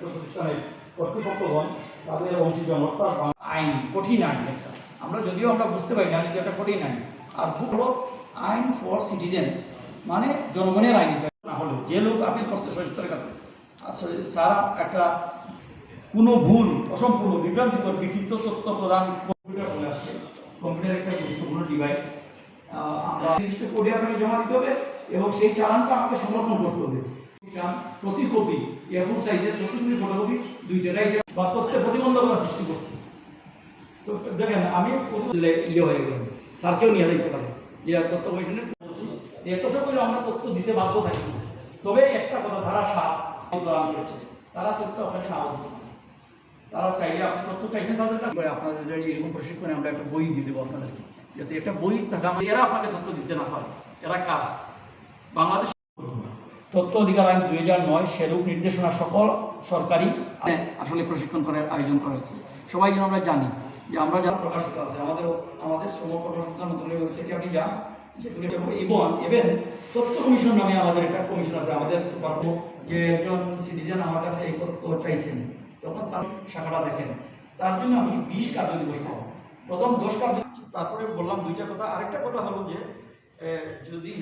প্রতিষ্ঠানের কর্তৃপক্ষগণ তাদের অংশীজন অর্থাৎ আইন কঠিন আইন একটা। আমরা যদিও আমরা বুঝতে পারি না যে একটা কঠিন আইন। আর খুব হলো আইন ফর সিটিজেন্স মানে জনগণের আইন না হলে যে লোক আপিল করছে সচিত্রের কাছে আসলে সারা একটা কোনো ভুল, অসম্পূর্ণ, বিভ্রান্তিকর বিকৃত তথ্য প্রদান কম্পিউটার চলে আসছে। কম্পিউটার একটা গুরুত্বপূর্ণ ডিভাইস আমরা নির্দিষ্ট আপনাকে জমা দিতে হবে এবং সেই চালানটা আমাকে সংরক্ষণ করতে হবে। প্রতি কপি, এ ফোর সাইজের প্রতি কপি, ফটোকপি প্রতিবন্ধকতা সৃষ্টি করছে। তো দেখেন, আমি ইয়ে হয়ে গেলাম। স্যারকেও নিয়ে যে কমিশনের এত আমরা দিতে বাধ্য থাকি তবে একটা কথা, তারা প্রদান করেছে। তারা তথ্য আপনাকে দিতে তারা চাইলে আপনি তথ্য চাইছেন তাদের কাছে। আপনাদের এরকম প্রশিক্ষণে আমরা একটা বই দিয়ে দেবো আপনাদেরকে, যাতে একটা বই থাকা এরা আপনাকে তথ্য দিতে না পারে। এরা কার? বাংলাদেশ তথ্য অধিকার আইন দুই হাজার নয় সেরূপ নির্দেশনা সকল সরকারি আসলে প্রশিক্ষণ করার আয়োজন করা হয়েছে। সবাই যেন আমরা জানি যে আমরা যা প্রকাশিত আছে আমাদের আমাদের শ্রম কর্মসংস্থান মন্ত্রণালয়ের ওয়েবসাইটে আপনি যান সেগুলি এবং ইভেন তথ্য কমিশন নামে আমাদের একটা কমিশন আছে আমাদের যে একজন সিটিজেন আমার কাছে এই তথ্য চাইছেন তখন তার শাখাটা দেখেন। তার জন্য আমি বিশ কার্য দিবস পাবো। প্রথম দশ কার্য তারপরে বললাম দুইটা কথা। আরেকটা কথা হলো যে যদি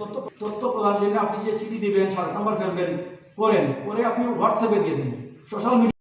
তথ্য তথ্য জন্য আপনি যে চিঠি দিবেন, সাত নাম্বার ফেলবেন করেন, করে আপনি হোয়াটসঅ্যাপে দিয়ে দিন। Social media